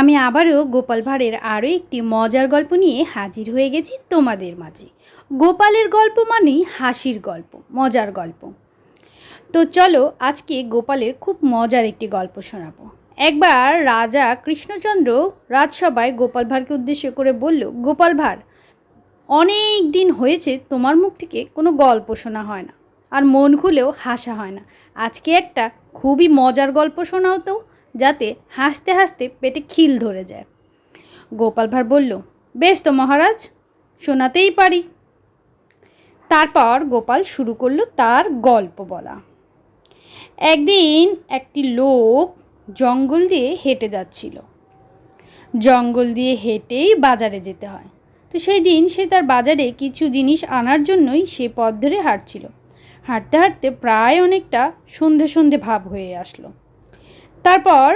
আমি আবারও গোপাল ভাঁড়ের আরও একটি মজার গল্প নিয়ে হাজির হয়ে গেছি তোমাদের মাঝে। গোপালের গল্প মানেই হাসির গল্প, মজার গল্প। তো চলো আজকে গোপালের খুব মজার একটি গল্প শোনাবো। একবার রাজা কৃষ্ণচন্দ্র রাজসভায় গোপাল ভাঁড়কে উদ্দেশ্য করে বলল, গোপাল ভাঁড়, অনেক দিন হয়েছে তোমার মুখ থেকে কোনো গল্প শোনা হয় না। আর মন খুলেও হাসা হয় না। আজকে একটা খুবই মজার গল্প শোনাও তো। যাতে হাসতে হাসতে পেটে খিল ধরে যায়। গোপাল ভাঁড় বলল, বেশ তো মহারাজ, শোনাতেই পারি। তারপর গোপাল শুরু করল তার গল্প বলা। একদিন একটি লোক জঙ্গল দিয়ে হেঁটে যাচ্ছিল। জঙ্গল দিয়ে হেঁটেই বাজারে যেতে হয়। তো সেই দিন সে তার বাজারে কিছু জিনিস আনার জন্যই সে পথ ধরে হাঁটছিল। হাঁটতে হাঁটতে প্রায় অনেকটা সন্ধে সন্ধে ভাব হয়ে আসলো। তারপর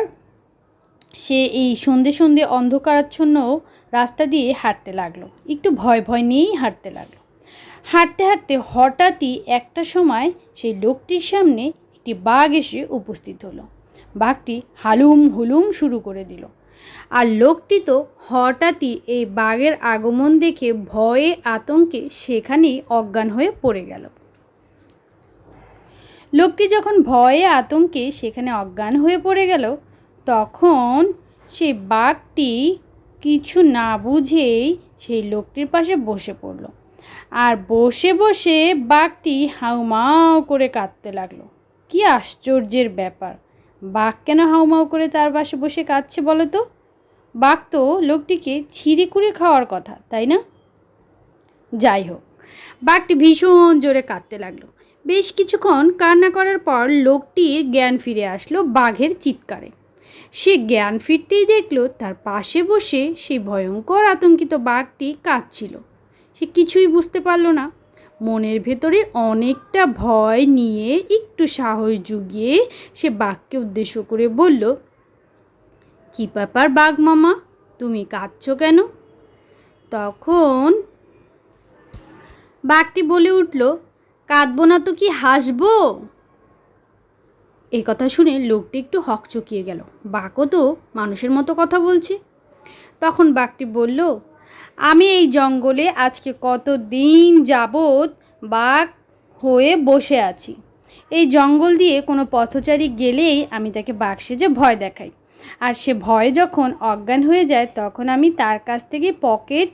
সে এই সন্ধে সন্ধে অন্ধকারাচ্ছন্ন রাস্তা দিয়ে হাঁটতে লাগল। একটু ভয় ভয় নিয়েই হাঁটতে লাগল। হাঁটতে হাঁটতে হঠাৎই একটা সময় সেই লোকটির সামনে একটি বাঘ এসে উপস্থিত হলো। বাঘটি হালুম হুলুম শুরু করে দিল। আর লোকটি তো হঠাৎই এই বাঘের আগমন দেখে ভয়ে আতঙ্কে সেখানেই অজ্ঞান হয়ে পড়ে গেল। লোকটি যখন ভয়ে আতঙ্কে সেখানে অজ্ঞান হয়ে পড়ে গেল, তখন সেই বাঘটি কিছু না বুঝেই সেই লোকটির পাশে বসে পড়ল। আর বসে বসে বাঘটি হাউমাউ করে কাঁদতে লাগল। কি আশ্চর্যের ব্যাপার, বাঘ কেন হাউমাউ করে তার পাশে বসে কাঁদছে বলো তো? বাঘ তো লোকটিকে ছিঁড়ে কুড়ে খাওয়ার কথা, তাই না? যাই হোক, বাঘটি ভীষণ জোরে কাঁদতে লাগল। বেশ কিছুক্ষণ কান্না করার পর লোকটির জ্ঞান ফিরে আসলো বাঘের চিৎকারে। সে জ্ঞান ফিরতেই দেখল তার পাশে বসে সেই ভয়ঙ্কর আতঙ্কিত বাঘটি কাঁদছিল। সে কিছুই বুঝতে পারল না। মনের ভেতরে অনেকটা ভয় নিয়ে একটু সাহস জুগিয়ে সে বাঘকে উদ্দেশ্য করে বলল, কী ব্যাপার বাঘ মামা, তুমি কাঁদছো কেন? তখন বাঘটি বলে উঠল কাঁদবো না তো কি হাসবো? এই কথা শুনে লোকটি একটু হকচকিয়ে গেল। বাঘও তো মানুষের মতো কথা বলছে। তখন বাঘটি বলল, আমি এই জঙ্গলে আজকে কত দিন যাবৎ বাঘ হয়ে বসে আছি। এই জঙ্গল দিয়ে কোনো পথচারী গেলেই আমি তাকে বাঘ সেজে ভয় দেখাই। আর সে ভয় যখন অজ্ঞান হয়ে যায়, তখন আমি তার কাছ থেকে পকেট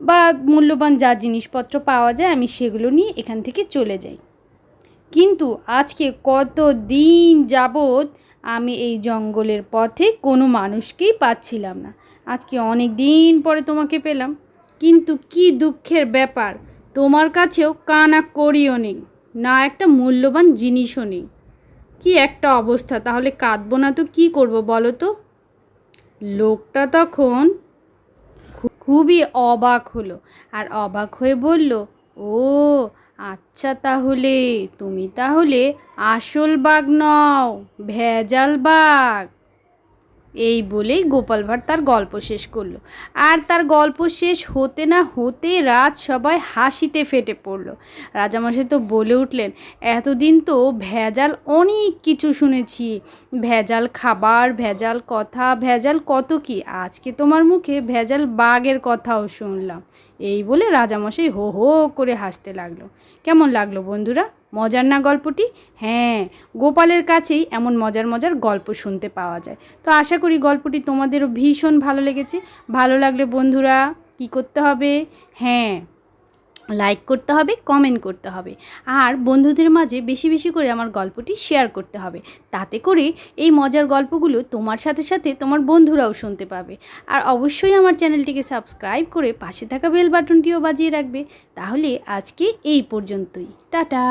বা মূল্যবান যা জিনিসপত্র পাওয়া যায়, আমি সেগুলো নিয়ে এখান থেকে চলে যাই। কিন্তু আজকে কত দিন যাবৎ আমি এই জঙ্গলের পথে কোনো মানুষকেই পাচ্ছিলাম না। আজকে অনেক দিন পরে তোমাকে পেলাম। কিন্তু কি দুঃখের ব্যাপার, তোমার কাছেও কানা করিও নেই, না একটা মূল্যবান জিনিসও নেই। কি একটা অবস্থা, তাহলে কাঁদবো না তো কী করব বলো তো? লোকটা তখন খুবই অবাক হলো আর অবাক হয়ে বলল, ও আচ্ছা তাহলে, তুমি তাহলে আসল বাঘ নও, ভেজাল বাঘ। এই বলেই গোপাল ভাঁড় তার গল্প শেষ করল। আর তার গল্প শেষ হতে না হতে রাত সবাই হাসিতে ফেটে পড়ল। রাজামশাই তো বলে উঠলেন, এতদিন তো ভেজাল অনেক কিছু শুনেছি। ভেজাল খাবার, ভেজাল কথা, ভেজাল কত কি? আজকে তোমার মুখে ভেজাল বাঘের কথাও শুনলাম। এই বলে রাজামশাই হো হো করে হাসতে লাগল। কেমন লাগল বন্ধুরা? মজার না গল্পটি? হ্যাঁ গোপালের কাছেই এমন মজার মজার গল্প শুনতে পাওয়া যায়। তো আশা করি গল্পটি তোমাদেরও ভীষণ ভালো লেগেছে। ভালো লাগলে বন্ধুরা কি করতে হবে? হ্যাঁ লাইক করতে হবে কমেন্ট করতে হবে। আর বন্ধুদের মাঝে বেশি বেশি করে আমার গল্পটি শেয়ার করতে হবে। তাতে করে এই মজার গল্পগুলো তোমার সাথে সাথে তোমার বন্ধুরাও শুনতে পাবে। আর অবশ্যই আমার চ্যানেলটিকে সাবস্ক্রাইব করে পাশে থাকা বেল বাটনটিও বাজিয়ে রাখবে। তাহলে আজকে এই পর্যন্তই। টাটা!